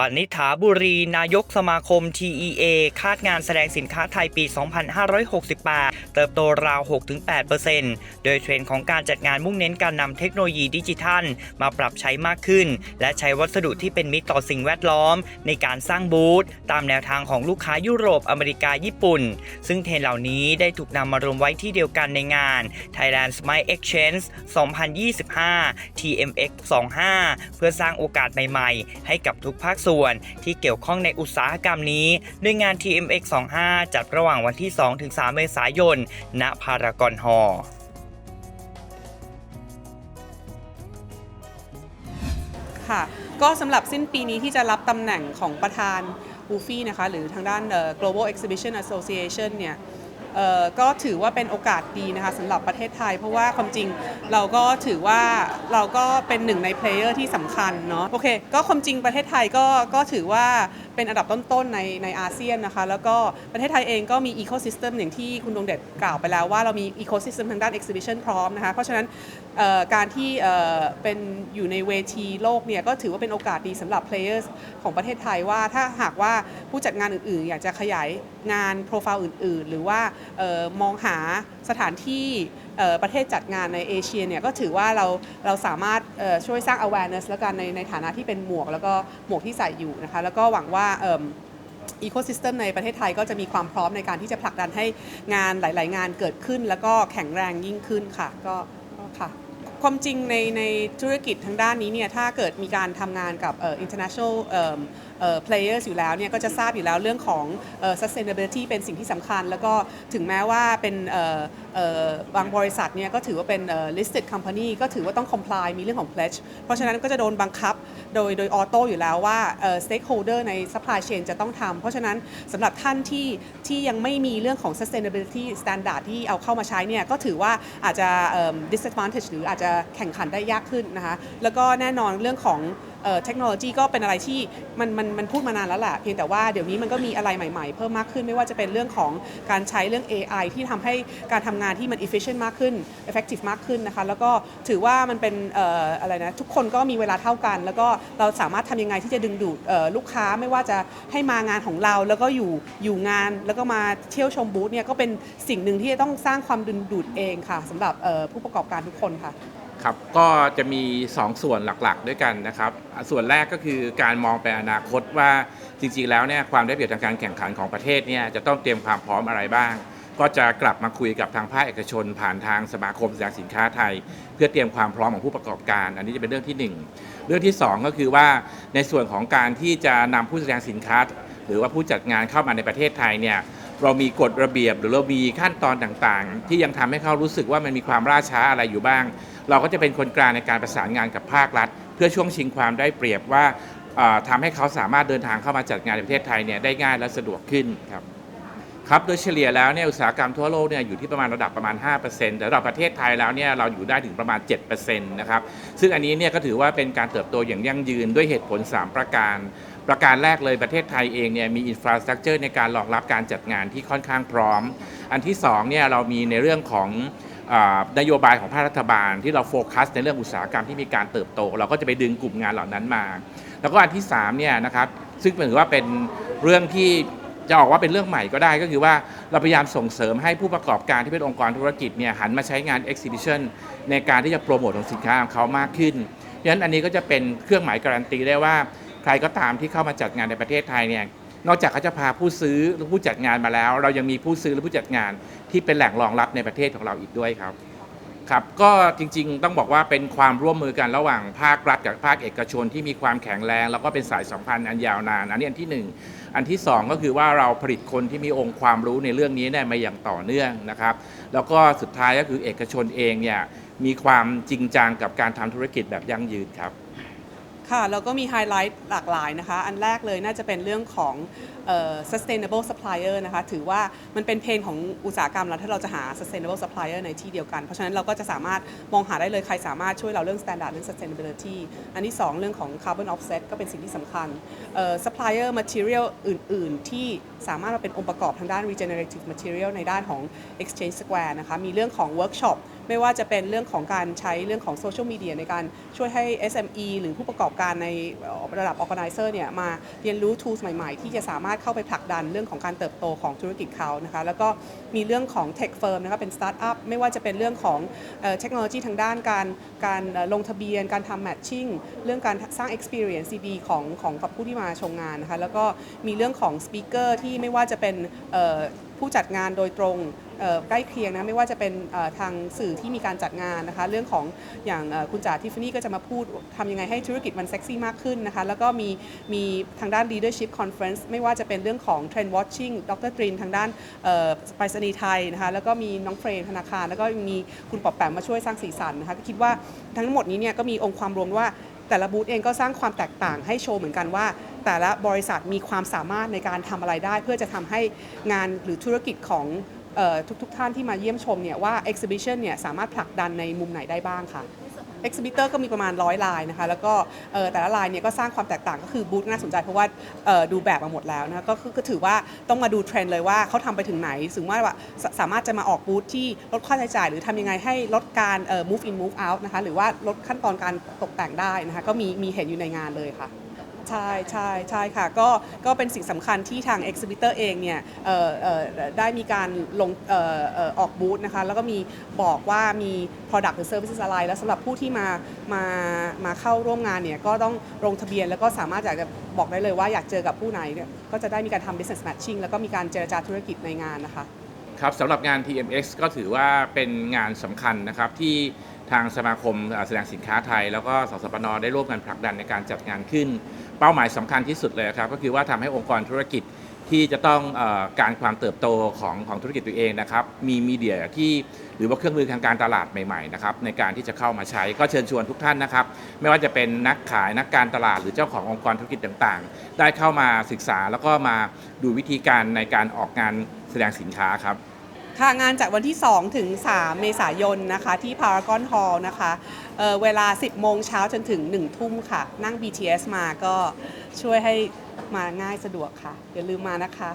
ปณิฐาบุรี นายกสมาคม TEA คาดงานแสดงสินค้าไทยปี 2568 เติบโตราว 6-8%โดยเทรนด์ของการจัดงานมุ่งเน้นการนำเทคโนโลยีดิจิทัล มาปรับใช้มากขึ้น และใช้วัสดุที่เป็นมิตรต่อสิ่งแวดล้อม ในการสร้างบูธตามแนวทางของลูกค้ายุโรปอเมริกาญี่ปุ่น ซึ่งเทรนเหล่านี้ได้ถูกนำมารวมไว้ที่เดียวกันในงาน Thailand Smile Exchange 2025 TMX 25 เพื่อสร้างโอกาสใหม่ ๆ ให้กับทุกภาคส่วนที่เกี่ยวข้องในอุตสาหกรรมนี้โดยงาน TMX 25จัดระหว่างวันที่ 2-3 เมษายน ณ พารากอนฮอลล์ค่ะก็สำหรับสิ้นปีนี้ที่จะรับตำแหน่งของประธานบูฟี่นะคะหรือทางด้าน global exhibition association เนี่ย ก็ถือว่าเป็นโอกาสดีนะคะสำหรับประเทศไทย เพราะว่าความจริงเราก็ถือว่าเราก็เป็นหนึ่งในเพลเยอร์ที่สำคัญเนาะโอเค ก็ความจริงประเทศไทยก็ก็ถือว่าเป็นอันดับต้นๆในในอาเซียนนะคะ แล้วก็ประเทศไทยเองก็มีอีโค y ิสเต็มอย่างที่คุณดวงเด็ดกล่าวไปแล้วว่าเรามีอีโค y ิสเต็มทางด้าน exhibition พร้อมนะคะ เพราะฉะนั้นการที่เป็นอยู่ในเวทีโลกเนี่ยก็ถือว่าเป็นโอกาสดีสำหรับ players ของประเทศไทยว่าถ้าหากว่าผู้จัดงานอื่นๆ อยากจะขยายงานโปรไฟล์อื่น ๆ หรือว่าออมองหาสถานที่ ประเทศจัดงานในเอเชียเนี่ยก็ถือว่าเราเราสามารถช่วยสร้าง awareness แล้วกันในในฐานะที่เป็นหมวก แล้วก็หมวกที่ใส่อยู่นะคะแล้วก็หวังว่าเอ่ออีโคซิสเต็มในประเทศไทยก็จะมีความพร้อมในการที่จะผลักดันให้งานหลาย ๆ งานเกิดขึ้น แล้วก็แข็งแรงยิ่งขึ้นค่ะก็ค่ะ ความจริงในในธุรกิจทางด้านนี้เนี่ยถ้าเกิดมีการทำงานกับเอ่อ international เอ่อเอ่อ players อยู่แล้วเนี่ยก็จะทราบอยู่แล้วเรื่องของเอ่อ sustainability เป็นสิ่งที่สำคัญ แล้วก็ถึงแม้ว่าเป็นเอ่อเอ่อบางบริษัทเนี่ยก็ถือว่าเป็นเอ่อ listed company ก็ถือว่าต้อง comply มีเรื่องของ pledge เพราะฉะนั้นก็จะโดนบังคับโดยโดยออโต้อยู่แล้วว่าเอ่อ stakeholder ใน supply chain จะต้องทำเพราะฉะนั้นสำหรับท่านที่ที่ยังไม่มีเรื่องของ sustainability standard ที่เอาเข้ามาใช้เนี่ยก็ถือว่าอาจจะเอิ่ม disadvantage หรืออาจจะแข่งขันได้ยากขึ้นนะคะ แล้วก็แน่นอนเรื่องของเทคโนโลยีก็เป็นอะไรที่มันมันมันพูดมานานแล้วแหละเพียงแต่ว่าเดี๋ยวนี้มันก็มีอะไรใหม่ๆ เพิ่มมากขึ้นไม่ว่าจะเป็นเรื่องของการใช้เรื่อง AI ที่ทำให้การทำงานที่มัน efficient มากขึ้น effective มากขึ้นนะคะ แล้วก็ถือว่ามันเป็นออะไรนะทุกคนก็มีเวลาเท่ากัน แล้วก็เราสามารถทำยังไงที่จะดึงดูดลูกค้าไม่ว่าจะให้มางานของเรา แล้วก็อยู่อยู่งานแล้วก็มาเที่ยวชมบูธเนี่ยก็เป็นสิ่งหนึ่งที่จะต้องสร้างความดึงดูดเองค่ะสำหรับผู้ประกอบการทุกคนค่ะ ครับก็จะมี 2 ส่วนหลักๆ ด้วยกันนะครับส่วนแรกก็คือการมองไปอนาคตว่าจริงๆแล้วเนี่ยความได้เปรียบทางการแข่งขันของประเทศเนี่ยจะต้องเตรียมความพร้อมอะไรบ้าง ก็จะกลับมาคุยกับทางภาคเอกชน ผ่านทางสมาคมแสดงสินค้าไทย เพื่อเตรียมความพร้อมของผู้ประกอบการ อันนี้จะเป็นเรื่องที่หนึ่งเรื่องที่สองก็คือว่าในส่วนของการที่จะนำผู้แสดงสินค้า หรือว่าผู้จัดงานเข้ามาในประเทศไทยเนี่ย เรามีกฎระเบียบ หรือเรามีขั้นตอนต่างๆ ที่ยังทำให้เขารู้สึกว่ามันมีความล่าช้าอะไรอยู่บ้าง เราก็จะเป็นคนกลางในการประสานงานกับภาครัฐ เพื่อช่วงชิงความได้เปรียบว่าเอ่อทำให้เขาสามารถเดินทางเข้ามาจัดงานในประเทศไทยเนี่ยได้ง่ายและสะดวกขึ้นครับ ครับโดยเฉลี่ยแล้วเนี่ยอุตสาหกรรมทั่วโลกเนี่ยอยู่ที่ประมาณระดับประมาณ 5%แต่สำหรับประเทศไทยแล้วเนี่ยเราอยู่ได้ถึงประมาณ 7%นะครับซึ่งอันนี้เนี่ยก็ถือว่าเป็นการเติบโตอย่างยั่งยืนด้วยเหตุผล 3 ประการ ประการแรกเลยประเทศไทยเองเนี่ยมีอินฟราสตรักเจอร์ในการรองรับการจัดงานที่ค่อนข้างพร้อม อันที่2เนี่ยเรามีในเรื่องของนโยบายของภาครัฐบาลที่เราโฟกัสในเรื่องอุตสาหกรรมที่มีการเติบโต เราก็จะไปดึงกลุ่มงานเหล่านั้นมา แล้วก็อันที่3เนี่ยนะครับซึ่งถือว่าเป็นเรื่องที่ จะออกว่าเป็นเรื่องใหม่ก็ได้ก็คือว่าเราพยายามส่งเสริมให้ผู้ประกอบการที่เป็นองค์กรธุรกิจเนี่ยหันมาใช้งาน exhibition ในการที่จะโปรโมทของสินค้าของเขามากขึ้นเพราะฉะนั้นอันนี้ก็จะเป็นเครื่องหมายการันตีได้ว่า ใครก็ตามที่เข้ามาจัดงานในประเทศไทยเนี่ยนอกจากเขาจะพาผู้ซื้อหรือผู้จัดงานมาแล้ว เรายังมีผู้ซื้อหรือผู้จัดงานที่เป็นแหล่งรองรับในประเทศของเราอีกด้วยครับ ครับก็จริงๆ ต้องบอกว่าเป็นความร่วมมือกันระหว่างภาครัฐกับภาคเอกชนที่มีความแข็งแรง แล้วก็เป็นสายสัมพันธ์อันยาวนานอันนี้อันที่หนึ่งอันที่สองก็คือว่าเราผลิตคนที่มีองค์ความรู้ในเรื่องนี้เนี่ยมาอย่างต่อเนื่องนะครับ แล้วก็สุดท้ายก็คือเอกชนเองเนี่ยมีความจริงจังกับการทำธุรกิจแบบยั่งยืนครับ ค่ะแล้วก็มีไฮไลท์หลากหลายนะคะ อันแรกเลยน่าจะเป็นเรื่องของ sustainable supplier นะคะ ถือว่ามันเป็นเพนของอุตสาหกรรมแล้วถ้าเราจะหา sustainable supplier ในที่เดียวกัน เพราะฉะนั้นเราก็จะสามารถมองหาได้เลยใครสามารถช่วยเราเรื่อง standard เรื่อง sustainability อันที่ 2 เรื่องของ carbon offset ก็เป็นสิ่งที่สำคัญ supplier material อื่น ๆ ที่สามารถมาเป็นองค์ประกอบทางด้าน regenerative material ในด้านของ exchange square นะคะ มีเรื่องของ workshop ไม่ว่าจะเป็นเรื่องของการใช้เรื่องของโซเชียลมีเดียในการช่วยให้ SME หรือผู้ประกอบการในระดับ Organizer เนี่ยมาเรียนรู้ tools ใหม่ๆ ที่จะสามารถเข้าไปผลักดันเรื่องของการเติบโตของธุรกิจเขานะคะแล้วก็มีเรื่องของ Tech Firm นะคะเป็นสตาร์ทอัพไม่ว่าจะเป็นเรื่องของเทคโนโลยีทางด้านการการลงทะเบียน การทำ matching เรื่องการสร้าง experience ดีๆของของกับผู้ที่มาชมงานนะคะแล้วก็มีเรื่องของ speaker ที่ไม่ว่าจะเป็น ผู้จัดงานโดยตรงใกล้เคียงนะไม่ว่าจะเป็นทางสื่อที่มีการจัดงานนะคะเรื่องของอย่างคุณจ๋าทิฟฟานี่ก็จะมาพูดทำยังไงให้ธุรกิจมันเซ็กซี่มากขึ้นนะคะแล้วก็มีมีทางด้าน leadership conference ไม่ว่าจะเป็นเรื่องของ trend watching ดรตรินทางด้านไปรษณีย์ไทยนะคะแล้วก็มีน้องเฟรนธนาคาร แล้วก็มีคุณปอบแปมมาช่วยสร้างสีสันนะคะก็คิดว่าทั้งหมดนี้เนี่ยก็มีองค์ความรวมว่า แต่ละบูธเองก็สร้างความแตกต่างให้โชว์เหมือนกันว่า แต่ละบริษัทมีความสามารถในการทำอะไรได้ เพื่อจะทำให้งานหรือธุรกิจของออทุกๆทท่านที่มาเยี่ยมชมเนี่ยว่า exhibition เนี่ยสามารถผลักดันในมุมไหนได้บ้างค่ะ เอ็กซิบิเตอร์ก็มีประมาณร้อยลายนะคะ แล้วก็แต่ละลายเนี่ยก็สร้างความแตกต่างก็คือบูธน่าสนใจเพราะว่าดูแบบมาหมดแล้วนะคะก็คือถือว่าต้องมาดูเทรนด์เลยว่าเขาทำไปถึงไหนถึงว่าสามารถจะมาออกบูธที่ลดค่าใช้จ่าย หรือทำยังไงให้ลดการ move in move out นะคะหรือว่าลดขั้นตอนการตกแต่งได้นะคะก็มีมีเห็นอยู่ในงานเลยค่ะ ใช่ใช่ใช่ค่ะก็ก็เป็นสิ่งสำคัญที่ทาง exhibitor เองเนี่ยเอ่อเอ่อได้มีการลงเอ่อเอ่อออกบูธนะคะ แล้วก็มีบอกว่ามี product หรือ services อะไร แล้วสำหรับผู้ที่มามามาเข้าร่วมงานเนี่ยก็ต้องลงทะเบียนแล้วก็สามารถอยากจะบอกได้เลยว่าอยากเจอกับผู้ไหนเนี่ยก็จะได้มีการทำ business matching แล้วก็มีการเจรจาธุรกิจในงานนะคะ ครับสำหรับงาน TMX ก็ถือว่าเป็นงานสำคัญนะครับที่ทางสมาคมแสดงสินค้าไทย แล้วก็สสปนได้ร่วมกันผลักดันในการจัดงานขึ้น เป้าหมายสำคัญที่สุดเลยครับก็คือว่าทำให้องค์กรธุรกิจที่จะต้องอการความเติบโตของของธุรกิจตัวเองนะครับมีมีเดียที่หรือว่าเครื่องมือทางการตลาดใหม่ๆนะครับในการที่จะเข้ามาใช้ก็เชิญชวนทุกท่านนะครับ ไม่ว่าจะเป็นนักขายนักการตลาดหรือเจ้าขององค์กรธุรกิจต่างๆ ได้เข้ามาศึกษาแล้วก็มาดูวิธีการในการออกงานแสดงสินค้าครับ ค่ะงานจากวันที่ 2 ถึง 3 เมษายนนะคะที่พารากอนฮอลล์นะคะเออเวลา 10 โมงเช้าจนถึง 1 ทุ่มค่ะ นั่ง BTS มาก็ช่วยให้มาง่ายสะดวกค่ะ อย่าลืมมานะคะ